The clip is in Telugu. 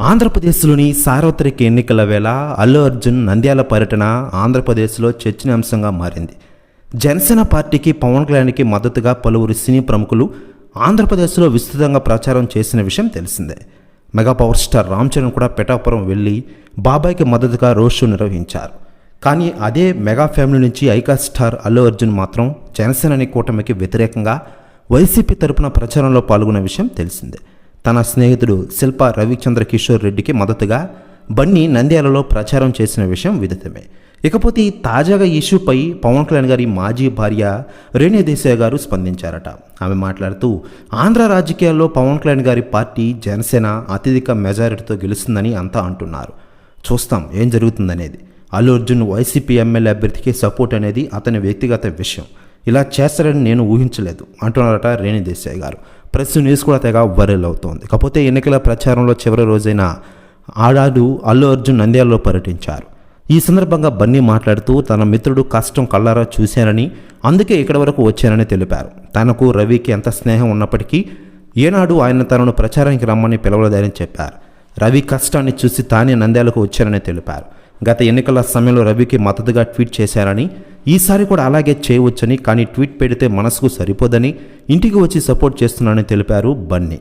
ఆంధ్రప్రదేశ్లోని సార్వత్రిక ఎన్నికల వేళ అల్లు అర్జున్ నంద్యాల పర్యటన ఆంధ్రప్రదేశ్లో చర్చనీయాంశంగా మారింది. జనసేన పార్టీకి పవన్ కళ్యాణ్కి మద్దతుగా పలువురు సినీ ప్రముఖులు ఆంధ్రప్రదేశ్లో విస్తృతంగా ప్రచారం చేసిన విషయం తెలిసిందే. Mega power star Ram Charan కూడా పిఠాపురం వెళ్ళి బాబాయ్కి మద్దతుగా రోడ్ షో నిర్వహించారు. కానీ అదే మెగా ఫ్యామిలీ నుంచి ఐకా స్టార్ అల్లు అర్జున్ మాత్రం జనసేనని కూటమికి వ్యతిరేకంగా వైసీపీ తరపున ప్రచారంలో పాల్గొన్న విషయం తెలిసిందే. తన స్నేహితుడు శిల్ప రవిచంద్ర కిషోర్ రెడ్డికి మద్దతుగా బన్నీ నంద్యాలలో ప్రచారం చేసిన విషయం విదితమే. ఇకపోతే ఈ తాజాగా ఇష్యూపై పవన్ కళ్యాణ్ గారి మాజీ భార్య రేణు దేశాయ్ గారు స్పందించారట. ఆమె మాట్లాడుతూ ఆంధ్ర రాజకీయాల్లో పవన్ కళ్యాణ్ గారి పార్టీ జనసేన అత్యధిక మెజారిటీతో గెలుస్తుందని అంతా అంటున్నారు. చూస్తాం ఏం జరుగుతుందనేది. అల్లు అర్జున్ వైసీపీ ఎమ్మెల్యే అభ్యర్థికి సపోర్ట్ అనేది అతని వ్యక్తిగత విషయం. ఇలా చేస్తారని నేను ఊహించలేదు అంటున్నారట రేణు దేశాయ్ గారు. ప్రెస్ న్యూస్ కూడా తెగ వైరల్ అవుతోంది. కాకపోతే ఎన్నికల ప్రచారంలో చివరి రోజైన ఆడాడు అల్లు అర్జున్ నంద్యాలలో పర్యటించారు. ఈ సందర్భంగా బన్నీ మాట్లాడుతూ తన మిత్రుడు కష్టం కళ్ళారా చూశానని అందుకే ఇక్కడి వరకు వచ్చానని తెలిపారు. తనకు రవికి ఎంత స్నేహం ఉన్నప్పటికీ ఏనాడు ఆయన తనను ప్రచారానికి రమ్మని పిలవలేదని చెప్పారు. రవి కష్టాన్ని చూసి తానే నంద్యాలకు వచ్చానని తెలిపారు. గత ఎన్నికల సమయంలో రవికి మద్దతుగా ట్వీట్ చేశారని ఈసారి కూడా అలాగే చేయవచ్చని కానీ ట్వీట్ పెడితే మనసుకు సరిపోదని ఇంటికి వచ్చి సపోర్ట్ చేస్తున్నానని తెలిపారు బన్నీ.